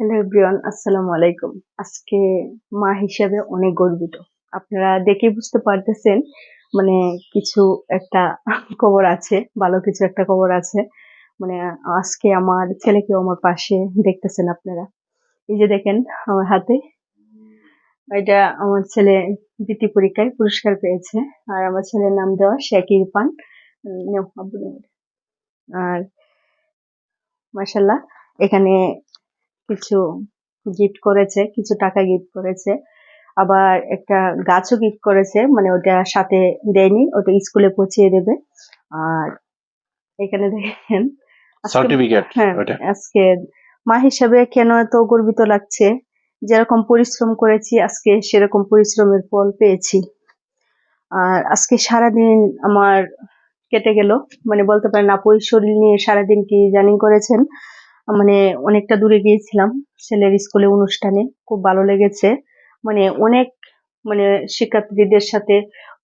Hello everyone আসসালামু আলাইকুম। আজকে মা হিসাবে অনেক গর্বিত। আপনারা দেখে বুঝতে পারতেছেন মানে কিছু একটা খবর আছে, ভালো কিছু একটা খবর আছে। মানে আজকে আমার ছেলেকেও আমার পাশে দেখতেছেন আপনারা। এই যে দেখেন, আমার হাতে এটা আমার ছেলে দ্বিতীয় পরীক্ষায় পুরস্কার পেয়েছে। আর আমার ছেলের নাম দেওয়া শেখ ইরফান। আর মাসাল্লাহ এখানে কিছু গিফট করেছে কিছু টাকা গিফট করেছে। আবার একটা গাছও গিফট করেছে মানে ওটা সাথে দেয়নি ওটা স্কুলে পৌঁছিয়ে দেবে। আর এখানে দেখেন সার্টিফিকেট হ্যাঁ আজকে মা হিসাবে কেন এত গর্বিত লাগছে? যেরকম পরিশ্রম করেছি আজকে সেরকম পরিশ্রমের ফল পেয়েছি। আর আজকে সারাদিন আমার কেটে গেল। মানে বলতে পারেন আপু শরীর নিয়ে সারাদিন কি জার্নি করেছেন। মানে অনেকটা দূরে গিয়েছিলাম ছেলের স্কুলে অনুষ্ঠানে। খুব ভালো লেগেছে। মানে অনেক মানে শিক্ষার্থীদের সাথে,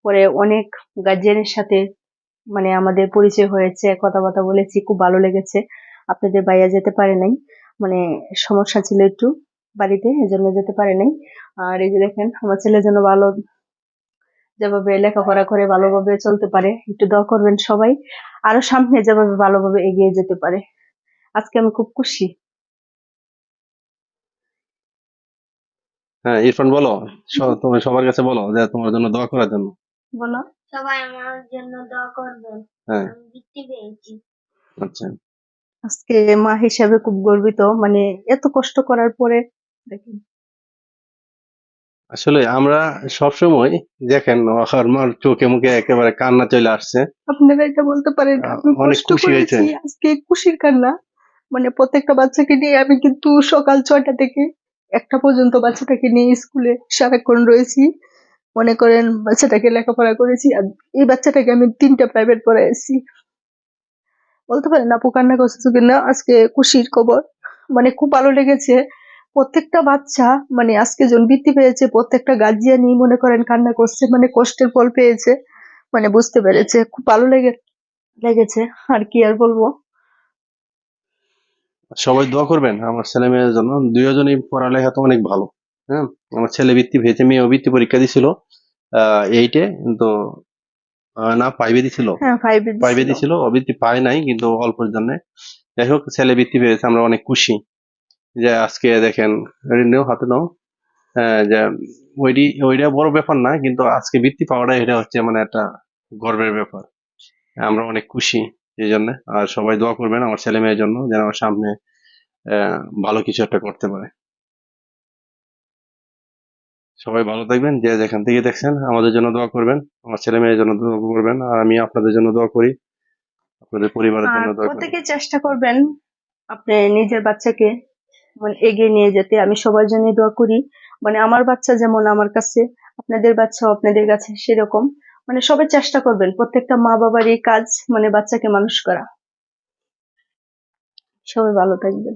পরে অনেক গার্জিয়ানের সাথে মানে আমাদের পরিচয় হয়েছে, কথাবার্তা বলেছি, খুব ভালো লেগেছে। আপনাদের বাইরে যেতে পারে নাই। মানে সমস্যা ছিল একটু বাড়িতে, এজন্য যেতে পারে নাই। আর এই যে দেখেন, আমার ছেলের জন্য ভালো, যেভাবে লেখাপড়া করে ভালোভাবে চলতে পারে, একটু দোয়া করবেন সবাই। আরও সামনে যেভাবে ভালোভাবে এগিয়ে যেতে পারে। আজকে আমি খুব খুশি। হ্যাঁ ইরফান বলো স- তুমি সবার কাছে বলো যে তোমার জন্য দোয়া করার জন্য। বলো। সবাই আমার জন্য দোয়া করবেন। হ্যাঁ। বৃত্তি পেয়েছি। আচ্ছা। আজকে মা হিসাবে খুব গর্বিত মানে এত কষ্ট করার পরে দেখেন। আসলে আমরা সবসময় দেখেন আমার চোখে মুখে একেবারে কান্না চলে আসছে। আপনারা এটা বলতে পারেন অনেক কষ্ট খুশি হয়েছে। করেছি আজকে খুশির কান্না। মানে প্রত্যেকটা বাচ্চাকে নিয়ে আমি কিন্তু সকাল ছয়টা থেকে একটা পর্যন্ত বাচ্চাটাকে নিয়ে স্কুলে সারাক্ষণ রয়েছি। মনে করেন বাচ্চাটাকে লেখাপড়া করেছি আর এই বাচ্চাটাকে আমি তিনটা প্রাইভেট পড়াইছি বলতে পারেন আপু কান্না করছে কিনা আজকে খুশির খবর। মানে খুব ভালো লেগেছে। প্রত্যেকটা বাচ্চা মানে আজকে জন বৃত্তি পেয়েছে, প্রত্যেকটা গার্জিয়ানই মনে করেন কান্না করছে মানে কষ্টের ফল পেয়েছে। মানে বুঝতে পেরেছে। খুব ভালো লেগে, লেগেছে। আর কি আর বলব? সবাই দোয়া করবেন আমার ছেলে মেয়ের জন্য। দুজনই পড়ালেখা তো অনেক ভালো হ্যাঁ? আমার ছেলে বৃত্তি পেয়েছে মেয়েও বৃত্তি পরীক্ষা দিছিল এইটে কিন্তু না ফাইভে দিছিল। হ্যাঁ ফাইভ ফাইভে দিছিল। ও বৃত্তি পায় নাই কিন্তু অল্পের জন্য। যাই হোক ছেলে বৃত্তি পেয়েছে আমরা অনেক খুশি। যে আজকে দেখেন নাও, হাতে নাও হ্যাঁ, যে ওইটি ওইটা বড় ব্যাপার না কিন্তু আজকে বৃত্তি পাওয়াটা এটা হচ্ছে মানে একটা গর্বের ব্যাপার। আমরা অনেক খুশি। এই জন্য আর সবাই দোয়া করবেন আমার ছেলে মেয়ের জন্য যেন আমার সামনে ভালো কিছু একটা করতে পারে। সবাই ভালো থাকবেন যে যেখান থেকে দেখছেন আমাদের জন্য দোয়া করবেন আমার ছেলে মেয়ের জন্য দোয়া করবেন আর আমি আপনাদের জন্য দোয়া করি। আপনাদের পরিবারের জন্য দোয়া প্রত্যেকে চেষ্টা করবেন আপনি নিজের বাচ্চাকে মানে এগিয়ে নিয়ে যেতে। আমি সবার জন্য দোয়া করি। মানে আমার বাচ্চা যেমন আমার কাছে আপনাদের বাচ্চা আপনাদের কাছে সেরকম। মানে সবাই চেষ্টা করবেন প্রত্যেকটা মা বাবার এই কাজ মানে বাচ্চাকে মানুষ করা। সবাই ভালো থাকবেন।